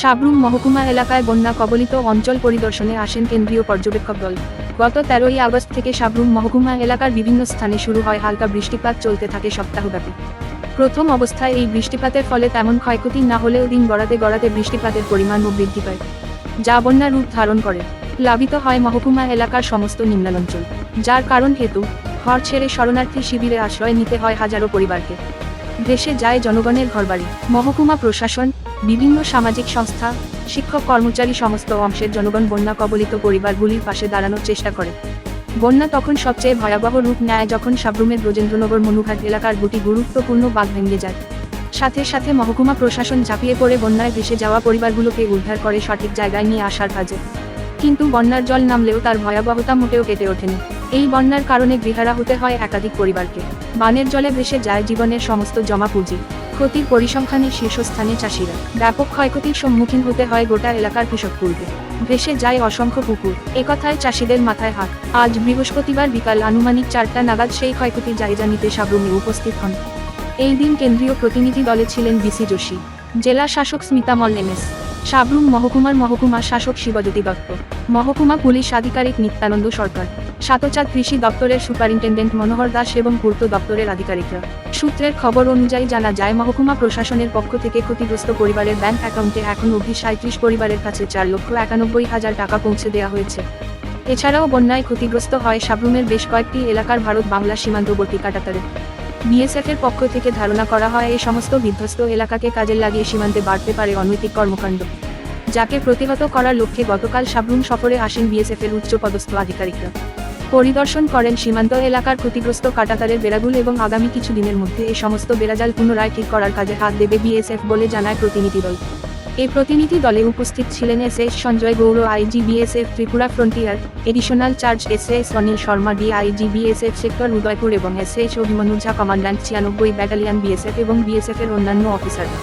সাবরুম মহকুমা এলাকায় বন্যা কবলিত অঞ্চল পরিদর্শনে আসেন কেন্দ্রীয় পর্যবেক্ষক দল। গত তেরোই আগস্ট থেকে সাবরুম মহকুমা এলাকার বিভিন্ন স্থানে শুরু হয় হালকা বৃষ্টিপাত, চলতে থাকে সপ্তাহব্যাপী। প্রথম অবস্থায় এই বৃষ্টিপাতের ফলে তেমন ক্ষয়ক্ষতি না হলেও দিন গড়াতে গড়াতে বৃষ্টিপাতের পরিমাণও বৃদ্ধি পায়, যা বন্যা রূপ ধারণ করে। প্লাবিত হয় মহকুমা এলাকার সমস্ত নিম্নাঞ্চল, যার কারণ হেতু, ঘর ছেড়ে শরণার্থী শিবিরে আশ্রয় নিতে হয় হাজারো পরিবারকে। দেশে যায় জনগণের ঘরবাড়ি, মহকুমা প্রশাসন, বিভিন্ন সামাজিক সংস্থা, শিক্ষক কর্মচারী সমস্ত অংশের জনগণ বন্যা কবলিত পরিবারগুলির পাশে দাঁড়ানোর চেষ্টা করে। বন্যা তখন সবচেয়ে ভয়াবহ রূপ নেয় যখন সাবরুমের ব্রজেন্দ্রনগর মনুঘাট এলাকার দুটি গুরুত্বপূর্ণ বাঁধ ভেঙে যায়। সাথে সাথে মহকুমা প্রশাসন ঝাঁপিয়ে পড়ে বন্যায় ভেসে যাওয়া পরিবারগুলোকে উদ্ধার করে সঠিক জায়গায় নিয়ে আসার কাজে। কিন্তু বন্যার জল নামলেও তার ভয়াবহতা মোটেও কেটে ওঠেনি। এই বন্যার কারণে গৃহারা হতে হয় একাধিক পরিবারকে। বানের জলে ভেসে যায় জীবনের সমস্ত জমা পুঁজি। ক্ষতির পরিসংখ্যানে শীর্ষস্থানে চাষিরা। ব্যাপক ক্ষয়ক্ষতির সম্মুখীন হতে হয় গোটা এলাকার কৃষককুলকে ভেসে যায় অসংখ্য পুকুর। একথায় চাষিদের মাথায় হাত। আজ বৃহস্পতিবার বিকাল আনুমানিক চারটা নাগাদ সেই ক্ষয়ক্ষতির জায়গা নিতে সাবরুমে উপস্থিত হন। এই দিন কেন্দ্রীয় প্রতিনিধি দলে ছিলেন বিসি যোশী। জেলা শাসক স্মিতা মল এমএস সাবরুম মহকুমার মহকুমা শাসক শিবজ্যোতি দত্ত। মহকুমা পুলিশ আধিকারিক নিত্যানন্দ সরকার। সাতচাঁদ কৃষি দপ্তরের সুপারিনটেন্ডেন্ট মনোহর দাস এবং পূর্ত দপ্তরের আধিকারিকরা। সূত্রের খবর অনুযায়ী জানা যায়, মহকুমা প্রশাসনের পক্ষ থেকে ক্ষতিগ্রস্ত পরিবারের ব্যাংক অ্যাকাউন্টে এখন অবধি সাঁত্রিশ পরিবারের কাছে চার লক্ষ একানব্বই হাজার টাকা পৌঁছে দেওয়া হয়েছে। এছাড়াও বন্যায় ক্ষতিগ্রস্ত হয় সাবরুমের বেশ কয়েকটি এলাকার ভারত বাংলা সীমান্তবর্তী কাটাতারে। বিএসএফের পক্ষ থেকে ধারণা করা হয়, এই সমস্ত বিধ্বস্ত এলাকাকে কাজে লাগিয়ে সীমান্তে বাড়তে পারে অনৈতিক কর্মকাণ্ড। যাকে প্রতিহত করার লক্ষ্যে গতকাল সাবরুম সফরে আসেন বিএসএফের উচ্চপদস্থ আধিকারিকরা। পরিদর্শন করেন, সীমান্ত এলাকার ক্ষতিগ্রস্ত কাটাতারের বেড়াগুল এবং আগামী কিছু দিনের মধ্যে এই সমস্ত বেড়াজাল পুনরায় ঠিক করার কাজে হাত দেবে বিএসএফ বলে জানায় প্রতিনিধি দল। এই প্রতিনিধি দলে উপস্থিত ছিলেন S S Sanjay Gaur IG BSF Tripura frontier, additional charge S S Anil Sharma, D IG BSF sector Udaipur এবং এস এস অভিমন্যু কমান্ডান্ট ছিয়ানব্বই ব্যাটালিয়ান বিএসএফ এবং বিএসএফ এর অন্যান্য অফিসাররা